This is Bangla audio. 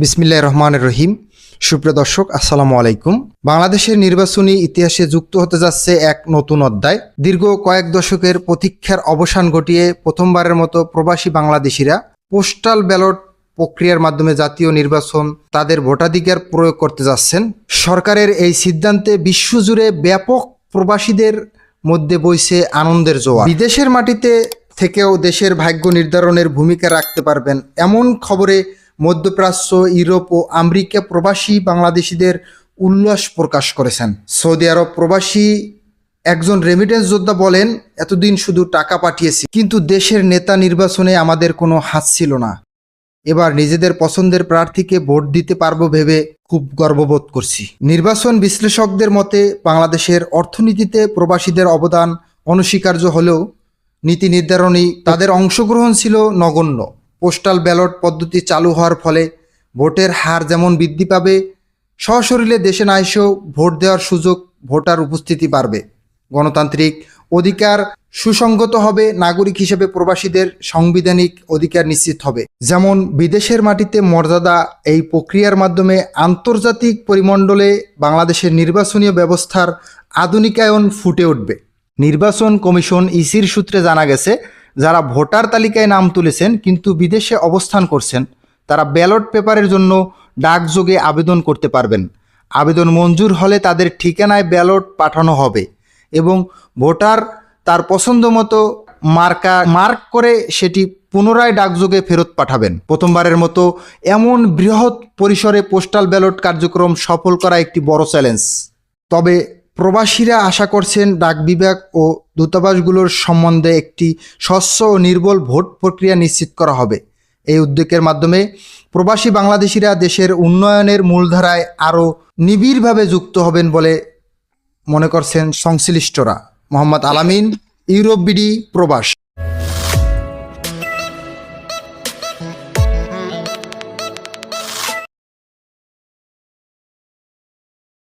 বিসমিল্লাহ রহমান রহিম। সুপ্রিয় দর্শক, আসসালামু আলাইকুম। বাংলাদেশের নির্বাচনী ইতিহাসে যুক্ত হতে যাচ্ছে এক নতুন অধ্যায়। দীর্ঘ কয়েক দশকের প্রতীক্ষার অবসান ঘটিয়ে প্রথমবারের মতো প্রবাসী বাংলাদেশিরা পোস্টাল ব্যালট প্রক্রিয়ার মাধ্যমে জাতীয় নির্বাচন তাদের ভোটাধিকার প্রয়োগ করতে যাচ্ছেন। সরকারের এই সিদ্ধান্তে বিশ্বজুড়ে ব্যাপক প্রবাসীদের মধ্যে বইছে আনন্দের জোয়ার। বিদেশের মাটিতে থেকেও দেশের ভাগ্য নির্ধারণের ভূমিকা রাখতে পারবেন এমন খবরে মধ্যপ্রাচ্য, ইউরোপ ও আমেরিকা প্রবাসী বাংলাদেশিদের উল্লাস প্রকাশ করেছেন। সৌদি আরব প্রবাসী একজন রেমিটেন্স যোদ্ধা বলেন, এতদিন শুধু টাকা পাঠিয়েছি, কিন্তু দেশের নেতা নির্বাচনে আমাদের কোনো হাত ছিল না। এবার নিজেদের পছন্দের প্রার্থীকে ভোট দিতে পারব ভেবে খুব গর্ববোধ করছি। নির্বাচন বিশ্লেষকদের মতে, বাংলাদেশের অর্থনীতিতে প্রবাসীদের অবদান অনস্বীকার্য হলেও নীতি নির্ধারণী তাদের অংশগ্রহণ ছিল নগণ্য। পোস্টাল ব্যালট পদ্ধতি চালু হওয়ার ফলে ভোটের হার যেমন বৃদ্ধি পাবে, সশরীরে দেশে না এসেও ভোট দেওয়ার সুযোগ ভোটার উপস্থিতি বাড়বে। গণতান্ত্রিক অধিকার সুসংগত হবে, নাগরিক হিসেবে প্রবাসীদের সাংবিধানিক অধিকার নিশ্চিত হবে। যেমন বিদেশের মাটিতে মর্যাদা এই প্রক্রিয়ার মাধ্যমে আন্তর্জাতিক পরিমণ্ডলে বাংলাদেশের নির্বাচনীয় ব্যবস্থার আধুনিকায়ন ফুটে উঠবে। নির্বাচন কমিশন ইসির সূত্রে জানা গেছে যারা ভোটার তালিকায় নাম তুলেছেন কিন্তু বিদেশে অবস্থান করছেন, তারা ব্যালট পেপারের জন্য ডাকযোগে আবেদন করতে পারবেন। আবেদন মঞ্জুর হলে তাদের ঠিকানায় ব্যালট পাঠানো হবে এবং ভোটার তার পছন্দ মতো মার্কা মার্ক করে সেটি পুনরায় ডাকযোগে ফেরত পাঠাবেন। প্রথমবারের মতো এমন বৃহৎ পরিসরে পোস্টাল ব্যালট কার্যক্রম সফল করা একটি বড় চ্যালেঞ্জ। তবে প্রবাসীরা আশা করছেন ডাক বিভাগ ও দূতাবাসগুলোর সম্বন্ধে একটি স্বচ্ছ ও নির্বল ভোট প্রক্রিয়া নিশ্চিত করা হবে। এই উদ্যোগের মাধ্যমে প্রবাসী বাংলাদেশিরা দেশের উন্নয়নের মূলধারায় আরও নিবিড়ভাবে যুক্ত হবেন বলে মনে করছেন সংশ্লিষ্টরা। মোহাম্মদ আলামিন, ইউরোপ বিডি, প্রবাস।